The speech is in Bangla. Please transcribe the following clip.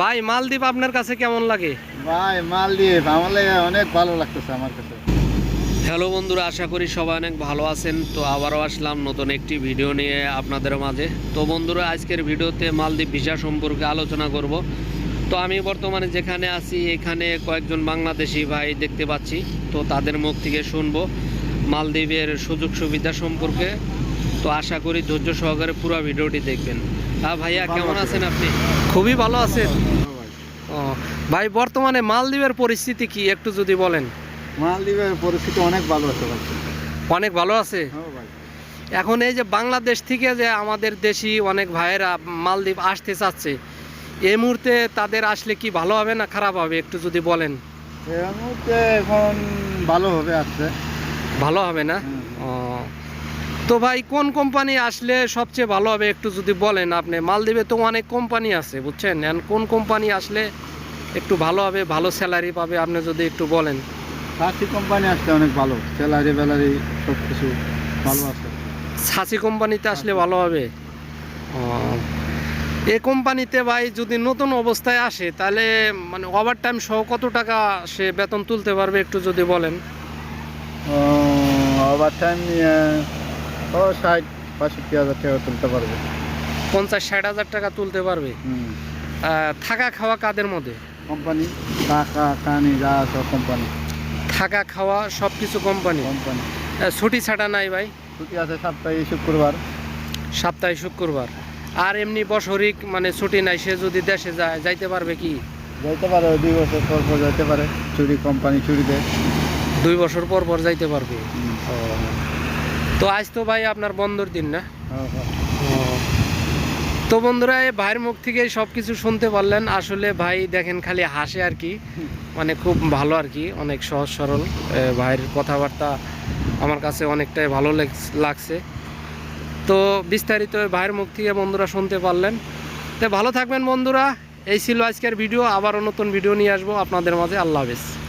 ভাই মালদ্বীপ আপনার কাছে কেমন লাগে? ভাই মালদ্বীপ আমার লাগে অনেক ভালো লাগতেছে আমার কাছে। হ্যালো বন্ধুরা আশা করি সবাই অনেক ভালো আছেন। তো আবারও আসলাম নতুন একটি ভিডিও নিয়ে আপনাদের মাঝে। তো বন্ধুরা আজকের ভিডিওতে মালদ্বীপ ভিসা সম্পর্কে আলোচনা করব। তো আমি বর্তমানে যেখানে আছি এখানে কয়েকজন বাংলাদেশি ভাই দেখতে পাচ্ছি। তো তাদের মুখ থেকে শুনব মালদ্বীপের সুযোগ সুবিধা সম্পর্কে। তো আশা করি ধৈর্য সহকারে পুরো ভিডিওটি দেখবেন। হ্যাঁ ভাইয়া কেমন আছেন? আপনি? খুবই ভালো আছেন। ভাই। ও ভাই বর্তমানে মালদ্বীপের পরিস্থিতি কি? একটু যদি বলেন। মালদ্বীপের পরিস্থিতি অনেক ভালো আছে ভাই। অনেক ভালো আছে? হ্যাঁ ভাই। এখন এই যে বাংলাদেশ থেকে যে আমাদের দেশি অনেক ভাইয়েরা মালদ্বীপ আসতে চাচ্ছে এই মুহূর্তে তাদের আসলে কি ভালো হবে না খারাপ হবে? একটু যদি বলেন। এই মুহূর্তে এখন ভালো হবে আসছে ভালো হবে না? ও তো ভাই কোন কোম্পানি আসলে সবচেয়ে ভালো হবে একটু যদি বলেন আপনি? মালদ্বীপে তো অনেক কোম্পানি আছে বুঝছেন? এখন কোন কোম্পানি আসলে একটু ভালো হবে ভালো স্যালারি পাবে আপনি যদি একটু বলেন। সাথী কোম্পানি আসলে অনেক ভালো স্যালারি ব্যালারি সব কিছু ভালো আছে। সাসি কোম্পানিতে আসলে ভালো হবে? এই কোম্পানিতে ভাই যদি নতুন অবস্থায় আসে তাহলে মানে ওভার টাইম সহ কত টাকা সে বেতন তুলতে পারবে একটু যদি বলেন? ওভার টাইম নিয়ে ও ষাট পঁয়ষট্টি হাজার টাকা তুলতে পারবে। পঞ্চাশ ষাট হাজার টাকা তুলতে পারবে? থাকা খাওয়া কাদের মধ্যে? কোম্পানি? টাকা কানি যা সব কোম্পানি। থাকা খাওয়া সব কিছু কোম্পানি। কোম্পানি ছুটি ছাটা নাই ভাই? ছুটি আছে সপ্তাহে শুক্রবার। সপ্তাহে শুক্রবার। আর এমনি বছরিক মানে ছুটি নাই সে যদি দেশে যায় যাইতে পারবে কি? যাইতে পারে দুই বছর পর পর যাইতে পারে। চুরি কোম্পানি চুরি দেয় দুই বছর পর পর যাইতে পারবে? তো আজ তো ভাই আপনার বন্ধর দিন না? হ্যাঁ, হ্যাঁ। তো বন্ধুরা এই ভাইয়ের মুখ থেকে সব কিছু শুনতে পারলেন। আসলে ভাই দেখেন খালি হাসে আর কি। মানে খুব ভালো আর কি অনেক সহজ সরল। ভাইয়ের কথাবার্তা আমার কাছে অনেকটাই ভালো লেগ- লাগছে। তো বিস্তারিত ভাইয়ের মুখ থেকে বন্ধুরা শুনতে পারলেন। তো ভালো থাকবেন বন্ধুরা। এই ছিল আজকের ভিডিও। আবারও নতুন ভিডিও নিয়ে আসব আপনাদের মাঝে। আল্লাহ হাফেজ।